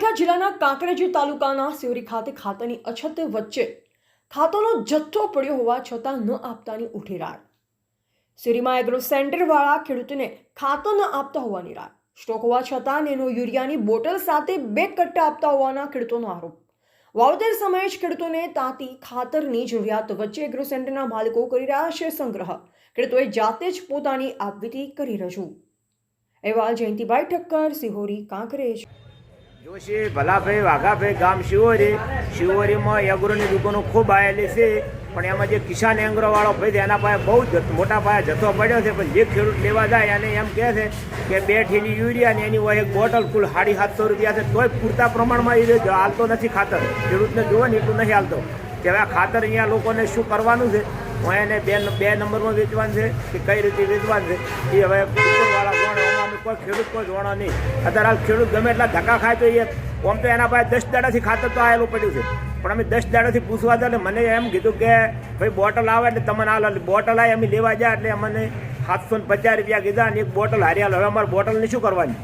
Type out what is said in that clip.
કાંકરેજી તાલુકાના સિવરી ખાતે ખાતરની અછત વચ્ચે ખાતરનો જથ્થો પડ્યો હોવા છતાં ન આપતાની ઉઠી રાડ સિવરીમાં એગ્રો સેન્ટરવાળા ખેડૂતોને ખાતર ન આપતા હોવાની રાડ સ્ટોક હોવા છતાં એનો યુરિયાની બોટલ સાથે બે કટ્ટા આપતા હોવાના ખેડૂતોનો આરોપ. વાવતર સમયે જ ખેડૂતોને તાતી ખાતરની જરૂરિયાત વચ્ચે એગ્રો સેન્ટરના માલિકો કરી રહ્યા છે સંગ્રહ. ખેડૂતોએ જાતે જ પોતાની આપવીતી કરી રજૂ. અહેવાલ જયંતિભાઈ ઠક્કર, સિહોરી, કાંકરેજ. જોશી, ભલાભાઈ, વાઘાભાઈ, ગામ શિવોરી. શિવોરીમાં એગ્રોની દુકાનો ખૂબ આવેલી છે, પણ એમાં જે કિસાન એંગ્રોવાળો ભાઈ છે, એના પાસે બહુ મોટા પાયે જથ્થો પડ્યો છે, પણ જે ખેડૂત લેવા જાય એને એમ કહે છે કે બે ઠેલી યુરિયા ને એની હોય એક બોટલ કુલ સાડી સાતસો રૂપિયા છે, તોય પૂરતા પ્રમાણમાં એ હાલતો નથી ખાતર. ખેડૂતને જોવે ને એટલું નથી હાલતો. કે હવે ખાતર અહીંયા લોકોને શું કરવાનું છે? હું એને બે બે નંબરમાં વેચવાનું છે કે કઈ રીતે વેચવાનું છે? એ હવે કોઈ ખેડૂત કોઈ જોવાનો નહીં. અત્યારે હાલ ખેડૂત ગમે એટલા ધક્કા ખાય તો એ આમ તો એના પાસે દસ દાડાથી ખાતર તો આવેલું પડ્યું છે. પણ અમે દસ દાડાથી પૂછવા હતા એટલે મને એમ કીધું કે ભાઈ બોટલ આવે એટલે તમને હાલ બોટલ આવે અમે લેવા જાય એટલે અમને સાતસો પચાસ રૂપિયા કીધા અને એક બોટલ હારી હાલ. હવે અમારે બોટલની શું કરવાની?